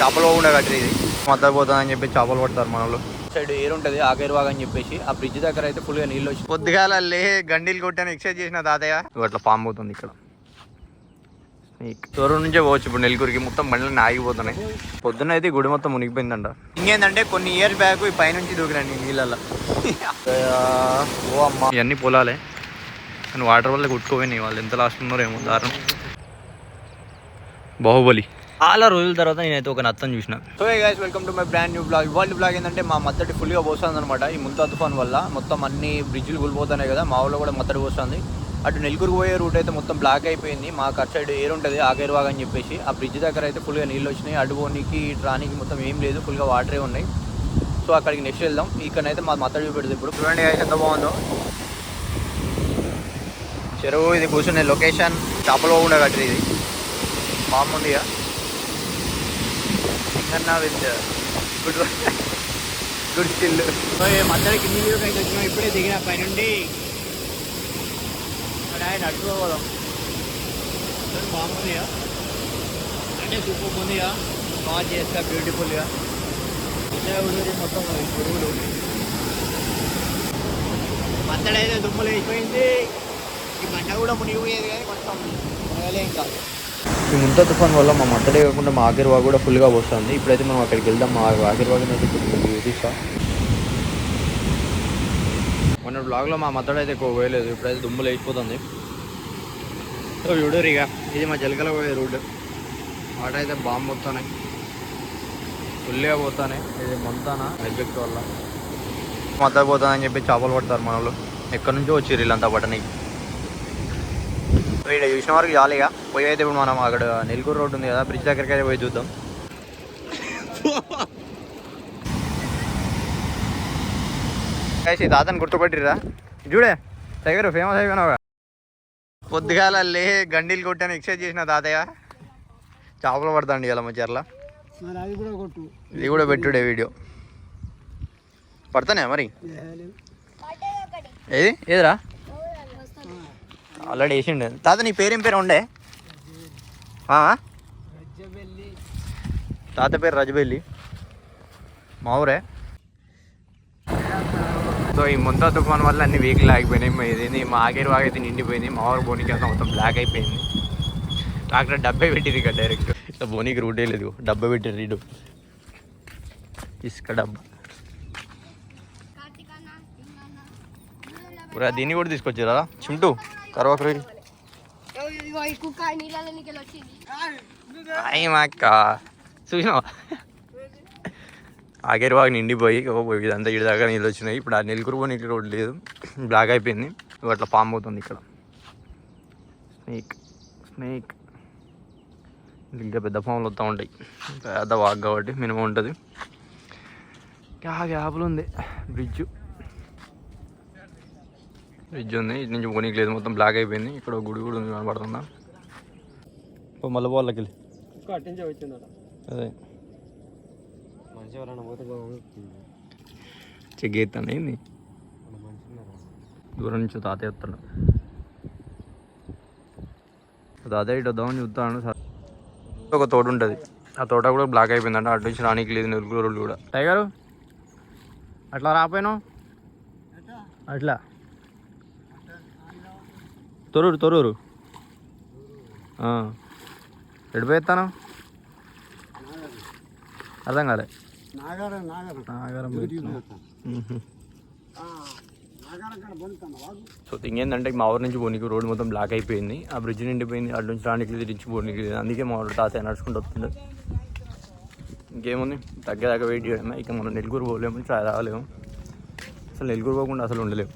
చేపలు కట్టరు ఇది మొత్తం పోతుందని చెప్పి చేపలు పడతారు మన వాళ్ళు సైడ్ ఏరు ఉంటుంది ఆకేరువాగా అని చెప్పేసి ఆ బ్రిడ్జ్ దగ్గర అయితే ఫుల్గా నీళ్ళు వచ్చి పొద్దుగాల లే గండిలు కొట్టాను ఎక్సైజ్ చేసిన తాతయ్య. ఇగో అట్లా పాము పోతుంది ఇక్కడ. దూరం నుంచే పోవచ్చు ఇప్పుడు నెల్లూరికి మొత్తం బండ్లు ఆగిపోతున్నాయి. పొద్దున్న అయితే గుడి మొత్తం మునిగిపోయిందంట. ఇంకేందంటే కొన్ని ఇయర్స్ బ్యాక్ ఈ పైనుంచి దూకినండి నీళ్ళల్లో. ఓ అమ్మ ఇవన్నీ పొలాలే. కానీ వాటర్ వల్ల కొట్టుకోపోయినాయి. వాళ్ళు ఎంత లాస్ట్ ఉన్నారో ఏమో. దారుణం. బాహుబలి. చాలా రోజుల తర్వాత నేనైతే ఒక నత్తను చూసిన. So guys welcome to my brand new blog ఇవాళ బ్లాగ్ ఏంటంటే మా మత్తడి ఫుల్గా పోస్తుంది అనమాట ఈ ముంతా తుఫాన్ వల్ల మొత్తం అన్ని బ్రిడ్జ్లు కూలిపోతున్నాయి కదా మా ఊళ్ళో కూడా మత్తడి పోస్తుంది. అటు నెల్కూరు పోయే రూట్ అయితే మొత్తం బ్లాక్ అయిపోయింది. మాకు అటు సైడ్ ఏరు ఉంటుంది ఆగేరువాగ్ అని చెప్పేసి. ఆ బ్రిడ్జ్ దగ్గర అయితే ఫుల్గా నీళ్ళు వచ్చినాయి. అటు పోనీకి రానికి మొత్తం ఏం లేదు ఫుల్గా వాటరే ఉన్నాయి. సో అక్కడికి నెక్స్ట్ వెళ్దాం. ఇక్కడైతే మా మత్తడి చూపెడుతుంది ఇప్పుడు. చూడండి guys ఎంత బాగుందో. చెరువు ఇది కూర్చునే లొకేషన్ చేపలు పోకుండా కట్టరు ఇది. బాగుందిగా కన్నా విత్. గుడ్ గుడ్ స్టిల్ మధ్యలో కింది వ్యూ అయితే వచ్చినాం ఇప్పుడే దిగిన పై నుండి ఆయన నడుచుకోగలం బాగుందిగా అంటే సూపర్ ఉందిగా. బాగా చేస్తా బ్యూటిఫుల్గా ఇదే మొత్తం గురువులు చెరువులు మత్తడి అయితే దుమ్మలు అయిపోయింది ఈ మంట కూడా మునిగిపోయేది కానీ మొత్తం మునగలే ఇంకా. ఈ ముంత తుఫాన్ వల్ల మా మద్దడే కాకుండా మా ఆగిర్వా కూడా ఫుల్గా వస్తుంది ఇప్పుడైతే మనం అక్కడికి వెళ్దాం. మా ఆగిర్వాగిని అయితే చూపిస్తా. మొన్న బ్లాగ్లో మా మద్దడు అయితే ఎక్కువ పోయలేదు. ఇప్పుడైతే దుమ్ములు వేసిపోతుంది సో చూడరు ఇక. ఇది మా జలకల పోయే రూట్ వాటర్ అయితే బాంబు పోతున్నాయి ఫుల్గా పోతానే. ఇది మొంతానా? ఎఫెక్ట్ వల్ల. మద్దతు పోతుందని చెప్పి చేపలు పడతారు మన వాళ్ళు ఎక్కడి నుంచో వచ్చి వీళ్ళంతా పట్టనికి. ఇక్కడ చూసిన వరకు జాలీగా. పోయి అయితే ఇప్పుడు మనం అక్కడ నెల్కూరు రోడ్ ఉంది కదా బ్రిడ్జ్ దగ్గరికి అయితే పోయి చూద్దాం. ఈ తాతని గుర్తుపట్టిరా చూడే టైగర్ ఫేమస్ అయిపోయినావుగా పొద్దుగాల లే గండిలు కొట్టాను ఎక్సైజ్ చేసిన తాతయ్య. చేపలు పడతాండి ఇలా మధ్యలో ఇది కూడా పెట్టుడే వీడియో. పడతానే మరి? ఏది? ఏదిరా? ఆల్రెడీ వేసిండే. తాత నీ పేరేం పేరు ఉండే? తాత పేరు రజబెల్లి. మా ఊరే. సో ఈ ముంతా తుఫాన్ వల్ల అన్ని వెహికల్ ఆగిపోయినాయి. ఇది మా ఆగేరు వాగైతే నిండిపోయింది. మా ఊరు బోనికి అంతా మొత్తం బ్లాక్ అయిపోయింది. అక్కడ డబ్బే పెట్టింది ఇక్కడ డైరెక్ట్ ఇట్లా బోనికి రూటే లేదు. డబ్బా పెట్టారు రీడు ఇసుక డబ్బా. ఇప్పుడు దీన్ని కూడా తీసుకొచ్చారా చింటూ. అయ్యి మా అక్క చూసినావా ఆగేరువాగా నిండిపోయి ఓ ఇదంతా ఇడి దాకా నీళ్ళు వచ్చినాయి ఇప్పుడు ఆ నెల్కురు నీళ్ళు రోడ్డు లేదు బ్లాక్ అయిపోయింది అట్లా పాము అవుతుంది ఇక్కడ స్నేక్ స్నేక్ ఇంకా పెద్ద పాములు వస్తూ ఉంటాయి పెద్ద వాక్ కాబట్టి మినిమం ఉంటుంది ఆ గ్యాప్లు ఉంది బ్రిడ్జ్ బ్రిడ్జ్ ఉంది. ఇటు నుంచి పోనీకి లేదు. మొత్తం బ్లాక్ అయిపోయింది. ఇక్కడ గుడి కూడా ఉంది కనబడుతుందా? ఓ మళ్ళీ వాళ్ళకి వెళ్ళి. అదే. మనిషి ఎవరైనా పోతే చెక్ చేస్తాను ఏంది? దూరం నుంచి తాతయ్య వస్తాడు తాతయ్య ఇటు వద్దామని చూస్తాను సార్. ఒక తోట ఉంటుంది. ఆ తోట కూడా బ్లాక్ అయిపోయిందంట. అటు నుంచి రానికి లేదు. నెలుగురు రోడ్లు కూడా. టైగరు అట్లా రాపోయాను అట్లా? తొరూరు తొరూరు. ఎడిపోతాను అర్థం కాలే. నాగారం నాగారం. సో థింగ్ ఏంటంటే మా ఊరు నుంచి పోనీకి రోడ్ మొత్తం బ్లాక్ అయిపోయింది. ఆ బ్రిడ్జ్ నిండిపోయింది. అటు నుంచి రానికి నుంచి పోనీకి అందుకే మా ఊరు తాతయ్య నడుచుకుంటూ వస్తుండే. ఇంకేముంది? తగ్గదాకా వెయిట్ చేయడమే. ఇక మనం నెల్లూరు పోలేము రాలేము. అసలు నెల్లూరు పోకుండా అసలు ఉండలేము.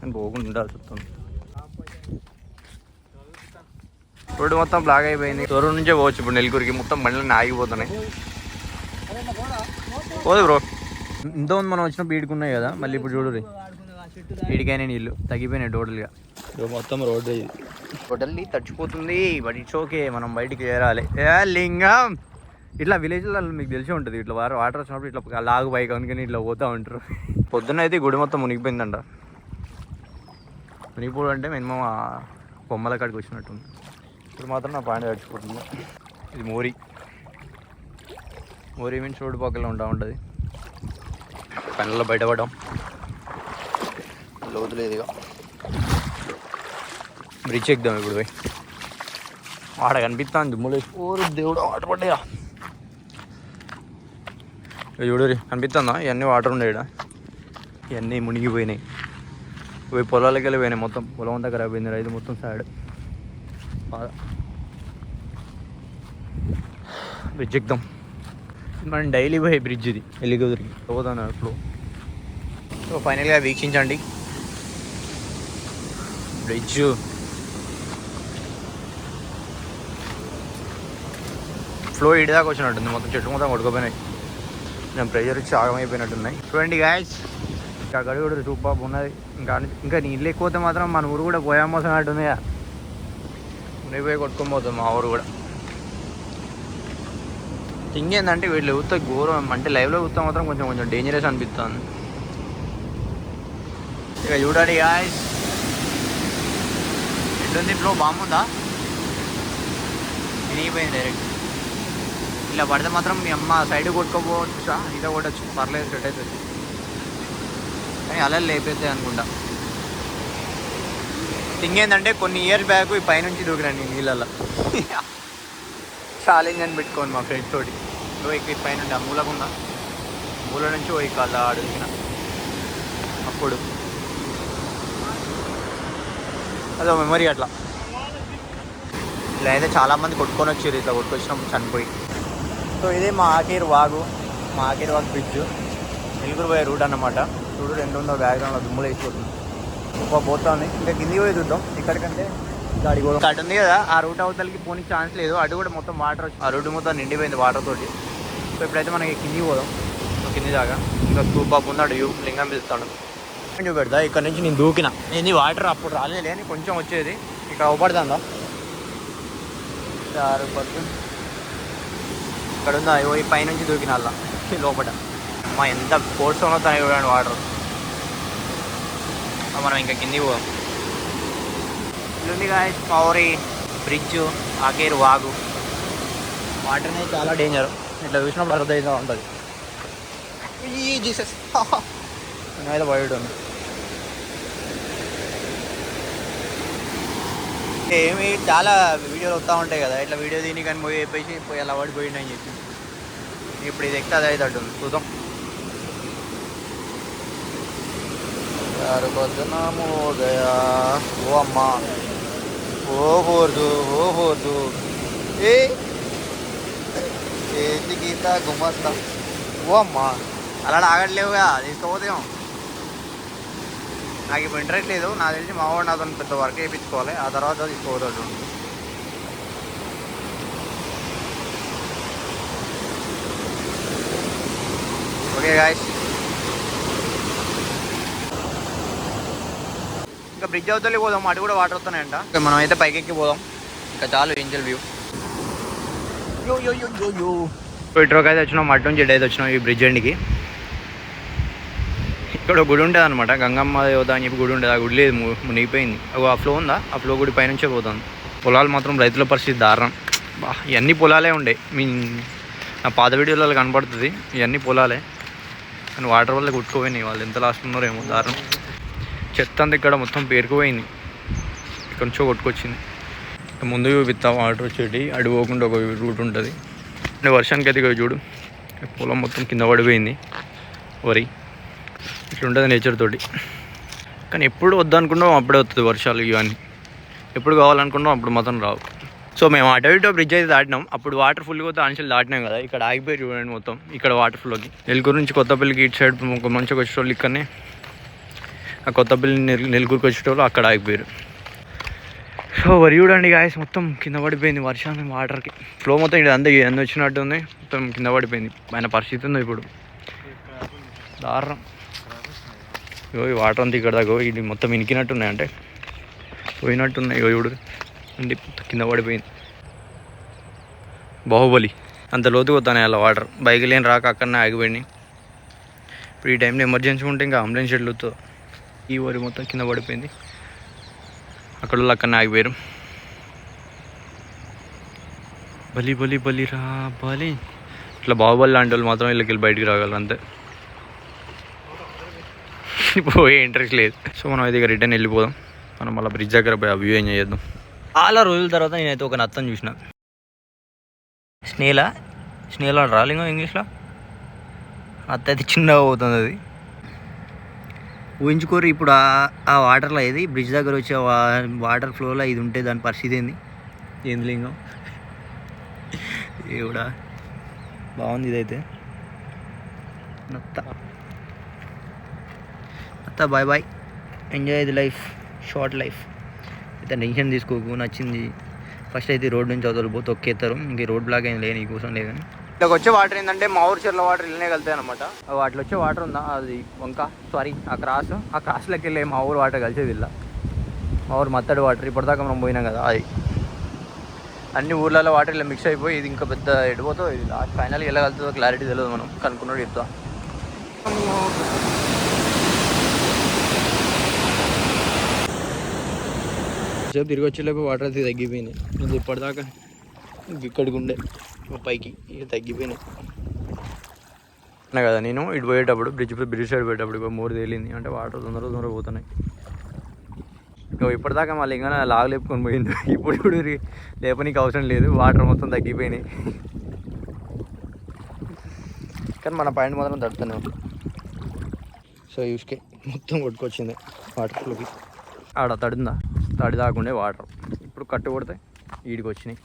కానీ పోకుండా ఉండాల్సి వస్తుంది రోడ్డు మొత్తం బ్లాక్ అయిపోయింది. దూరం నుంచే పోవచ్చు ఇప్పుడు నెల్లూరుకి మొత్తం బండ్లన్నీ ఆగిపోతున్నాయి. పోదు బ్రో. ఇంత మనం వచ్చిన బీడుకున్నాయి కదా మళ్ళీ ఇప్పుడు చూడు వీడికైనా నీళ్ళు. తగ్గిపోయినాయి టోటల్గా. మొత్తం రోడ్డు ఇది. టోటల్లీ తడిచిపోతుంది. బట్ ఇట్స్ ఓకే మనం బయటికి చేరాలి. ఏ లింగం! ఇట్లా విలేజ్లో మీకు తెలిసే ఉంటుంది. ఇట్లా వాటర్ వాటర్ వచ్చినప్పుడు ఇట్లా లాగు బైక్ అందుకని ఇట్లా పోతూ ఉంటారు. పొద్దున్న అయితే గుడి మొత్తం మునిగిపోయిందంట. మునిగిపోవడం అంటే మినిమం ఆ బొమ్మల కాడికి వచ్చినట్టుంది. ఇప్పుడు మాత్రం నా పాండి తడిచిపోతుంది ఇది మోరి. ఊరి మీన్స్ రోడ్డు పక్కన ఉంటా ఉంటుంది. పనుల్లో బయటపడడం. ఇక బ్రిడ్జ్ ఎక్కుదాం ఇప్పుడు పోయి. ఆడ కనిపిస్తాను దుమ్ములు ఓరు దేవుడు వాటర్ పడ్డాయా? చూడు కనిపిస్తుందా ఇవన్నీ వాటర్ ఉండే ఇవన్నీ మునిగిపోయినాయి. పోయి పొలాలకి వెళ్ళి పోయినాయి మొత్తం. పొలం అంతా ఖరాబ్ అయింది రైతు మొత్తం సాడ్. బాగా బ్రిడ్జ్ ఎక్కుదాం మనం డైలీ పోయే బ్రిడ్జ్ ఇది. ఎల్లిగదురికి పోతాను అప్పుడు సో ఫైనల్గా వీక్షించండి. బ్రిడ్జ్ ఫ్లో దాకా వచ్చినట్టుంది. మొత్తం చెట్టు మొత్తం కొట్టుకుపోయినాయి. నేను ప్రెషర్ ఇచ్చి ఆగమైపోయినట్టున్నాయి. చూడండి గాయస్ ఇంకా అక్కడ కూడా సూపర్ ఉన్నది. ఇంకా ఇంకా నీళ్ళు ఎక్కువ మాత్రం మన ఊరు కూడా పోయామోసం అట్టుంది మునిగి పోయి కొట్టుకొని పోతుంది మా ఊరు కూడా. థింగ్ ఏంటంటే వీళ్ళు ఊతే ఘోరం. అంటే లైవ్లో ఊతే మాత్రం కొంచెం కొంచెం డేంజరస్ అనిపిస్తుంది. ఇక చూడండి గాయస్ ఎట్లుంది బ్రో బాగుందా? వినిగిపోయింది డైరెక్ట్ ఇలా పడితే మాత్రం మీ అమ్మ సైడ్ కొట్టుకోపోవచ్చా ఇదో కొట్టచ్చు. పర్లేదు సెట్ అవుతుంది కానీ అలా లేపేద్దాయి అనుకుంటా. థింగ్ ఏంటంటే కొన్ని ఇయర్స్ బ్యాక్ ఈ పైనుంచి దూకినాను నేను నీళ్ళల్లో. ఛాలెంజ్ అని పెట్టుకోండి మా ఫ్రెండ్స్ తోటి. నువ్వు ఇక్కడ పైన ఆ మూలకుందా మూల నుంచి ఓ ఇక అలా అడిగిన అప్పుడు అదో మెమరీ అట్లా. ఇలా అయితే చాలామంది కొట్టుకొని వచ్చారు. ఇట్లా కొట్టుకొచ్చినప్పుడు చనిపోయి. సో ఇదే మా ఆకేరు వాగు మా ఆకేరు వాగు బ్రిడ్జ్ ఎలుగురు పోయే రూట్ అన్నమాట. చూడు రెండు ఉందో బ్యాక్గ్రౌండ్లో దుమ్ములు వేసిపోతుంది ఒక పోతా ఉంది. ఇంకా కిందికి పోయి చూద్దాం. ఇక్కడికంటే గాడి కూడా అటు ఉంది కదా ఆ రూట్ అవతలకి పోనీ ఛాన్స్ లేదు. అటు కూడా మొత్తం వాటర్ ఆ రూట్ మొత్తం నిండిపోయింది వాటర్ తోటి. సో ఇప్పుడైతే మనకి కిందికి పోదాం. కింది దాకా. ఇంకా సూపర్ ఉంది అడు వ్యూ లింగం పిలుస్తాడు. చూపెడతా ఇక్కడ నుంచి నేను దూకిన. నేను వాటర్ అప్పుడు రాలేదు అని కొంచెం వచ్చేది. ఇక్కడ అవపడుతుందా? ఆరు పద్దు ఇక్కడ ఉందా? ఇగో ఈ పైనుంచి దూకిన అలా. లోపల మా ఎంత ఫోర్స్ ఉన్నతాయి చూడండి వాటర్. మనం ఇంకా కిందికి పోదాం. ఇల్లుంది గాయ పౌరి బ్రిడ్జ్ ఆకేరు వాగు వాటర్ అనేది చాలా డేంజర్ ఇట్లా చూసినప్పుడు అర్థం అవుతూ ఉంటుంది ఈ జీసస్ నేనైతే బయట ఉంది ఏమి చాలా వీడియోలు వస్తూ ఉంటాయి కదా ఇట్లా వీడియో దీని కానీ పోయి చెప్పేసి పోయి అలా పడిపోయింది అని చెప్పి ఇప్పుడు ఇది ఎక్కితే అదే అవుతుంది చూద్దాం यार बदनाम हो गया ఓ అమ్మా ఓ బోర్దు ఓ బోర్దు ఏ చేతి గీత గుమ్మస్తా ఓ అమ్మా అలా ఆగట్లేవుగా తీసుకోపోతేమో నాకు ఇప్పుడు ఇంట్రెస్ట్ లేదు నాకు తెలిసి మా వాడు నాతో పెద్ద వర్క్ వేయించుకోవాలి ఆ తర్వాత తీసుకోవద్దు ఓకే గాయస్ ఇంకా బ్రిడ్జ్ అవుతలే పోదాం అటు కూడా వాటర్ వస్తున్నాయంట. ఇంకా మనం అయితే పైకి ఎక్కి పోదాం. ఇంకా చాలు ఏంజల్ వ్యూ. యో యో యో యో యో. ఇటువరకు అయితే వచ్చినాం అటు నుంచి అయితే వచ్చినాం ఈ బ్రిడ్జ్ ఎండ్కి. ఇక్కడ గుడి ఉంటుంది అనమాట గంగమ్మ దేవత అని చెప్పి గుడి ఉంటుంది. ఆ గుడి లేదు మునిగిపోయింది. ఆ ఫ్లో ఉందా? ఆ ఫ్లో గుడి పైనుంచే పోతుంది. పొలాలు మాత్రం రైతుల పరిస్థితి దారుణం. బా ఇవన్నీ పొలాలే ఉండే. మీ నా పాత వీడియోలలో కనపడుతుంది ఇవన్నీ పొలాలే. కానీ వాటర్ వల్ల కొట్టుకుపోయినాయి వాళ్ళు ఎంత లాస్ట్ ఉన్నారో ఏమో దారుణం. చెత్త అంతా ఇక్కడ మొత్తం పేరుకుపోయింది. ఇక్కడ నుంచో కొట్టుకొచ్చింది. ముందు చూపిస్తాం వాటర్ వచ్చేటి అడి పోకుండా ఒక రూట్ ఉంటుంది. అంటే వర్షానికి అయితే చూడు పొలం మొత్తం కింద పడిపోయింది. వరి. ఇట్లుంటుంది నేచర్ తోటి. కానీ ఎప్పుడు వద్దనుకున్నాం అప్పుడే వస్తుంది వర్షాలు ఇవన్నీ. ఎప్పుడు కావాలనుకున్నాం అప్పుడు మాత్రం రావు. సో మేము అటు ఇటు బ్రిడ్జ్ అయితే దాటినాం. అప్పుడు వాటర్ ఫుల్గా వస్తే ఆన్సల్ దాటినాం కదా ఇక్కడ ఆగిపోయి చూడండి మొత్తం. ఇక్కడ వాటర్ ఫ్లోకి నెల్కూరు నుంచి కొత్తపల్లికి ఇటు సైడ్ ఒక మంచిగా వచ్చేటోళ్ళు ఇక్కడనే. ఆ కొత్తపల్లి నెల్ నెల్కూరుకి వచ్చేటోళ్ళు అక్కడ ఆగిపోయారు. సో వరి చూడండి గాయస్ మొత్తం కింద పడిపోయింది వర్షాన్ని వాటర్కి ఫ్లో మొత్తం ఇక్కడ అందరి ఎంత వచ్చినట్టు ఉంది. మొత్తం కింద పడిపోయింది. ఆయన పరిస్థితి ఉంది ఇప్పుడు. దారుణం. ఇగో ఈ వాటర్ అంతా ఇక్కడ దాకా ఇది మొత్తం ఇనికినట్టున్నాయి అంటే. పోయినట్టున్నాయి ఇగో చూడు. అండి కింద పడిపోయింది. బాహుబలి. అంత లోతు పోతాను అలా వాటర్ బైక్ లేని రాక అక్కడనే ఆగిపోయింది. ఇప్పుడు ఈ టైంలో ఎమర్జెన్సీ ఉంటే ఇంకా అంబులెన్స్ వెళ్ళుతో ఈ వరి మొత్తం కింద పడిపోయింది. అక్కడ వాళ్ళు ఆగిపోయారు. బలి బలి బలి రా బలి. ఇట్లా బాహుబలి లాంటి వాళ్ళు మాత్రం వీళ్ళకి వెళ్ళి బయటికి రాగలరు అంతే. పోయే ఇంట్రెస్ట్ లేదు. సో మనం అయితే ఇక రిటర్న్ వెళ్ళిపోదాం. మనం మళ్ళీ బ్రిడ్జ్ దగ్గర పోయి వ్యూ ఎంజాయ్ చేద్దాం. చాలా రోజుల తర్వాత నేనైతే ఒక నత్తని చూసిన. స్నేలా స్నేలా రాలింగో ఇంగ్లీష్లో? అత్త అయితే చిన్నగా పోతుంది అది. ఊహించుకోరు. ఇప్పుడు ఆ- వాటర్లో ఏది? బ్రిడ్జ్ దగ్గర వచ్చే వాటర్ ఫ్లోలో ఇది ఉంటే దాని పరిస్థితి ఏంది? ఏంది లింగం? ఏవిడా? బాగుంది ఇదైతే. నత్త. నత్త bye bye enjoy the life short life అయితే టెన్షన్ తీసుకోకు. నచ్చింది. ఫస్ట్ అయితే రోడ్ నుంచి అవతల పోతే ఒక్కేస్తారు ఇంక రోడ్ బ్లాక్ ఏం లేని కోసం లేదు కానీ ఇక్కడికి వచ్చే వాటర్ ఏంటంటే మా ఊరు చెర్ల వాటర్ ఇల్లనే వెళ్తాయి అనమాట వాటిలో వచ్చే వాటర్ ఉందా? అది వంక సారీ ఆ క్రాస్ ఆ క్రాస్లోకి వెళ్ళే మా ఊరు వాటర్ కలిసేది ఇలా. మా ఊరు మత్తడి వాటర్ ఇప్పటిదాకా మనం పోయినాం కదా అది. అన్ని ఊర్లలో వాటర్ ఇలా మిక్స్ అయిపోయి ఇది ఇంకా పెద్ద ఎడిపోతో ఇది లాస్ట్ ఫైనల్ ఎలా కలుతుందో క్లారిటీ తెలియదు మనం. కనుక్కున్నాడు చెప్తా. సేపు తిరిగి వచ్చేలోపు వాటర్ అయితే తగ్గిపోయినాయి. ఇది ఇప్పటిదాకా ఇక్కడికి ఉండే. పైకి ఇక తగ్గిపోయినాయి అన్నా కదా నేను ఇటు పోయేటప్పుడు బ్రిడ్జ్ బ్రిడ్జ్ సైడ్ పోయేటప్పుడు ఇక మోరు తేలింది. అంటే వాటర్ తొందర తొందర పోతున్నాయి. ఇక ఇప్పటిదాకా మళ్ళీ ఇంకా లాగు లేపుకొని పోయింది ఇప్పుడు ఇప్పుడు లేపనీకి అవసరం లేదు. వాటర్ మొత్తం తగ్గిపోయినాయి. కానీ మన పాయింట్ మాత్రం తడుతూనే ఉంది. సో యూస్కే మొత్తం కొట్టుకొచ్చింది వాటర్లోకి ఆడ తడిందా? తడి దాకుండే వాటర్. ఇప్పుడు కట్టు కొడితే ఈడికి వచ్చినాయి.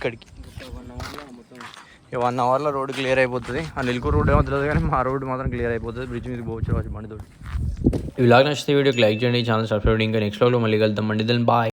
ఇక్కడికి. వన్ అవర్లో రోడ్ క్లియర్ అయిపోతుంది. ఆ నిల్కూరు రోడ్ ఏమో తెలియదు కానీ మా రోడ్ మాత్రం క్లియర్ అయిపోతుంది. బ్రిడ్జ్ మీద పోవచ్చు బండితో ఈ వ్లాగ్ నచ్చితే వీడియోకి లైక్ చేయండి ఛానల్ సబ్స్క్రైబ్ ఇంకా నెక్స్ట్లో మళ్ళీ కలుద్దాం. మండి దెన్ బాయ్.